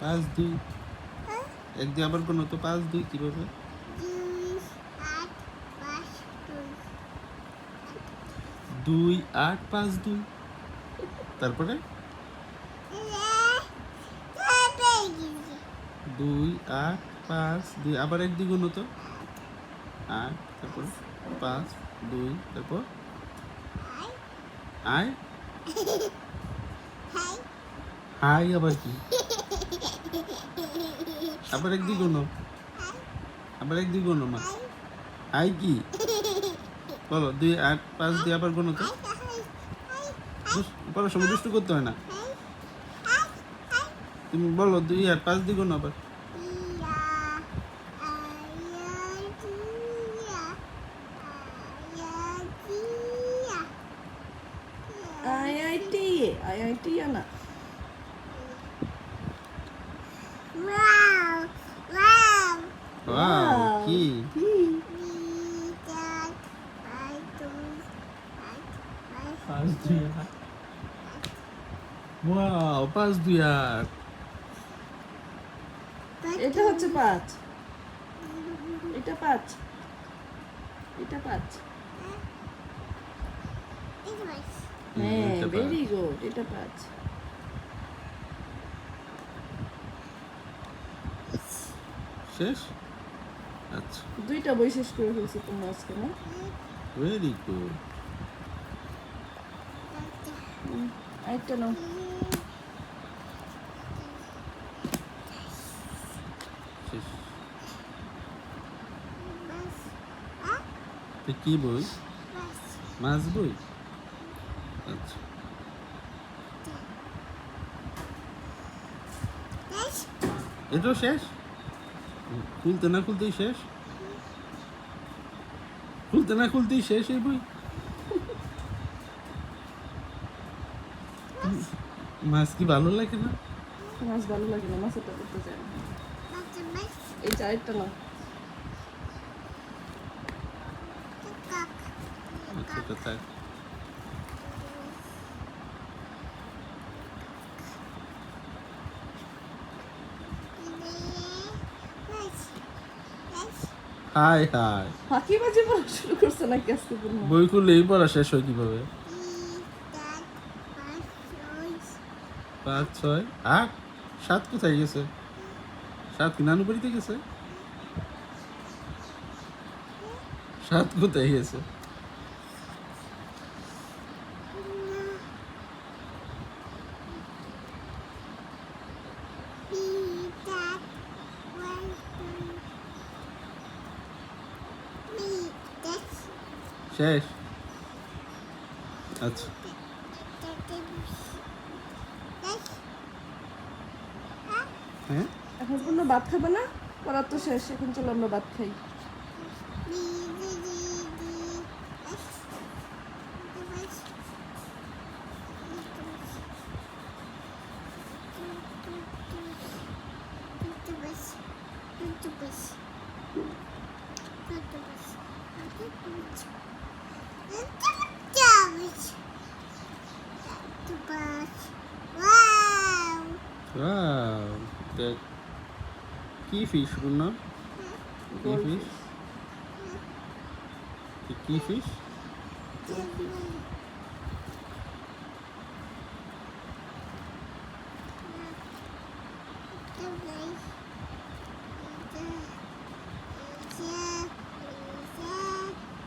পাঁচ দুই। এক দিয়ে আবার কোনো তো পাঁচ দুই কীভাবে? দুই আট পাঁচ দুই। তারপরে? দুই আট পাঁচ দুই। আবার এক দ্বিগুণ তো। আট তারপর পাঁচ দুই তারপর? আয় হাই আবার কি? আবার এক দ্বিগুণ আবার এক দ্বিগুণ মা। হাই কি? বলো দুই আট পাঁচ দিয়ে আবার গুণ তো। বলো সময় দুষ্টু করতে হয় না। তুমি বলো দুই আট পাঁচ দ্বিগুণ আবার। আইআইটি আইআইটি না। ওয়াও কি কি পাঁচ দুই আট ওয়াও পাঁচ দুই আট এটা হচ্ছে পাঁচ এটা পাঁচ এটা পাঁচ হ্যাঁ এটা পাঁচ। ভেরি গুড এটা পাঁচ শেষ আচ্ছা। দুইটা বই শেষ করে ফেলছি তোমরা আজকে না? ভেরি গুড একটা নাও। কি বই? মাছ বই? আচ্ছা। এটাও শেষ? খুলতে না খুলতেই শেষ। খুলতে না খুলতেই শেষ এই বই। মাছ কি ভালো লাগে না? মাছ ভালো লাগে না মাছ এটা করতে চাই না এই চারটা নাও। আচ্ছা থাক। হাই হাই। ফাঁকি বাজি পড়া শুরু করছে নাকি আজকে পূর্ণ? বই খুললেই পড়া শেষ হয় কীভাবে? পাঁচ ছয় আট। সাত কোথায় গেছে? সাত কি নানু বাড়িতে গেছে? সাত কোথায় গেছে? শেষ? আচ্ছা। হ্যাঁ? এখন পূর্ণ ভাত খাবে না পড়ার তো শেষ এখন চলো আমরা ভাত খাই। Wow, that key fish, Gunna. Key fish. The key